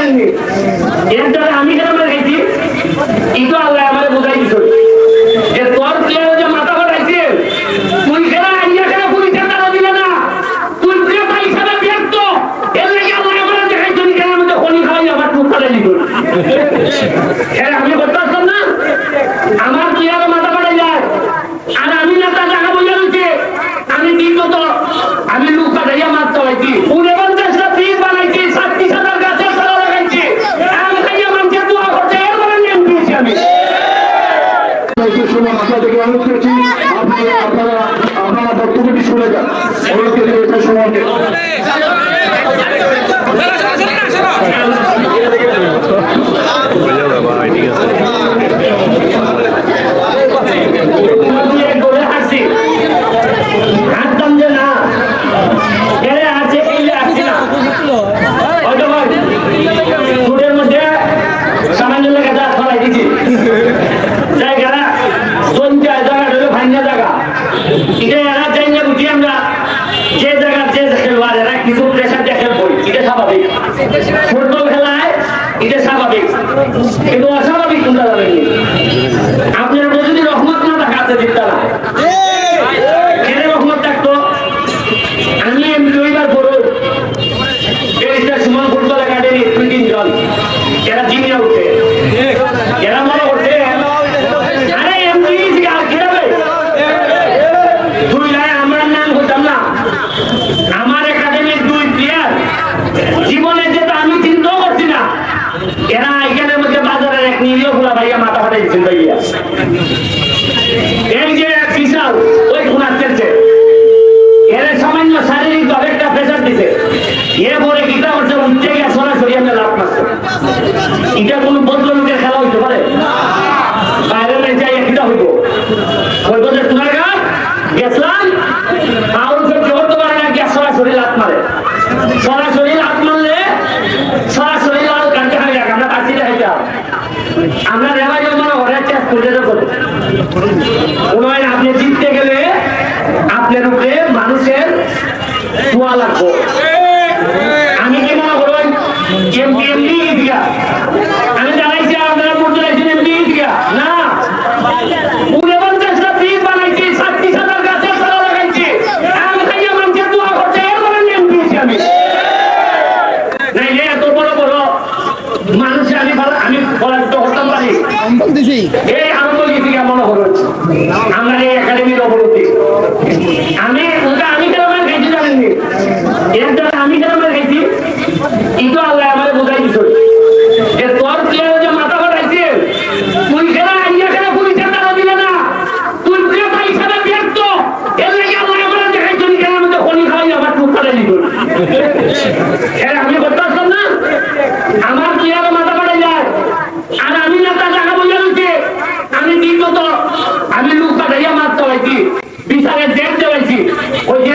এর দ্বারা আমি কেন মার খাইছি এটা আল্লাহ আমার বোঝাই দিছ যে তোর প্রিয় যে মাথা ফাটাইছে তুই কেন আইয়া কেন পুলিশের দ্বারা দিলে না তুই প্রিয় ভাই হিসাবে ব্যর্থ এর লাগে আল্লাহ আমার দেখাই তুমি কেন আমি তো খনি খাওয়াই আমার টুক ফাটাই দিত হ্যাঁ আমি করতে পারতাম না আমার প্রিয় মাথা ফাটাই যায় আর আমি না তা টাকা বোঝা দিচ্ছে আমি কি কত আমি লুক ফাটাইয়া মাছ চালাইছি উনপঞ্চাশটা পিস বানাইছি ছাত্রিশ হাজার গাছের চারা লাগাইছি আম খাইয়া মানুষের দোয়া করছে এর মানে নিয়ম দিয়েছি আমি একটু সময় আপনাদেরকে অনুরোধ করছি আপনারা আপনারা আপনারা বক্তব্যটি শুনে যান অনুরোধ করি এটা সময় আমি এক করে হাসি হাঁটতাম যে না এরে আছে এই যে আসছি না হয়তো ভাই ফুটের মধ্যে সামান্য লেগে দাঁত ফলাই দিছি জায়গাটা সঞ্চয় জায়গা হলো ভাঙ্গা জায়গা এটা এরা বুঝি আমরা যে জায়গা যে খেলোয়াড়, এরা কিছু প্রেশার এটা স্বাভাবিক। ফুটবল খেলায় এটা স্বাভাবিক। কিন্তু অস্বাভাবিক আপনার যদি রহমত না থাকে আপনি চিন্তা না কেন রহমত থাকতো? আমি দুইবার বড় ব্যারিস্টার সুমন ফুটবল একাডেমি দুই তিনজন, এরা জিমিয়া উঠে এরা মনে করছে আরে এমনি আর খেলাবে দুই লাই আমার নাম হতাম না আমার একাডেমির দুই প্লেয়ার জীবনে যেটা আমি চিন্তাও করছি না এরা এখানের মধ্যে বাজারের এক নিরীহ খোলা ভাইয়া। এই যে বিশাল, ওই ঘুমার চলছে এর সামান্য শারীরিক ভাবে প্রেশার দিছে। এ দোয়া লাগবে। আমি কি মনে করবেন? এমপি এমপি দিয়া আমি জানাইছি আপনারা ভোট দিয়েছেন এমপি না। মানে নিয়ম দিয়েছি আমি। নাইলে এত বড় বড় মানুষে আমি আমি পরাজিত হতাম পারি। এই আনন্দ গীতিকা মনে হলো আমরা এই একাডেমির অবনতি। আমি এর দ্বারা কেন আমার খাইছি? এটা আল্লাহ আমার বোঝাই দিছ। যে তোর প্রিয় যে মাথা ফাটাইছে, তুই আইয়া কেন পুলিশের দ্বারা দিলে না। তুই প্রিয় ভাই হিসাবে ব্যর্থ। এর লাগে টুক ফাটাই দিত এর আমি করতে না? আমার প্রিয় মাথা ফাটাই যায়। আর আমি না তার টাকা বলে দিচ্ছি আমি কি কত আমি লুক পাঠাইয়া মাছ চালাইছি। বিচারের জেল চালাইছি। ওই যে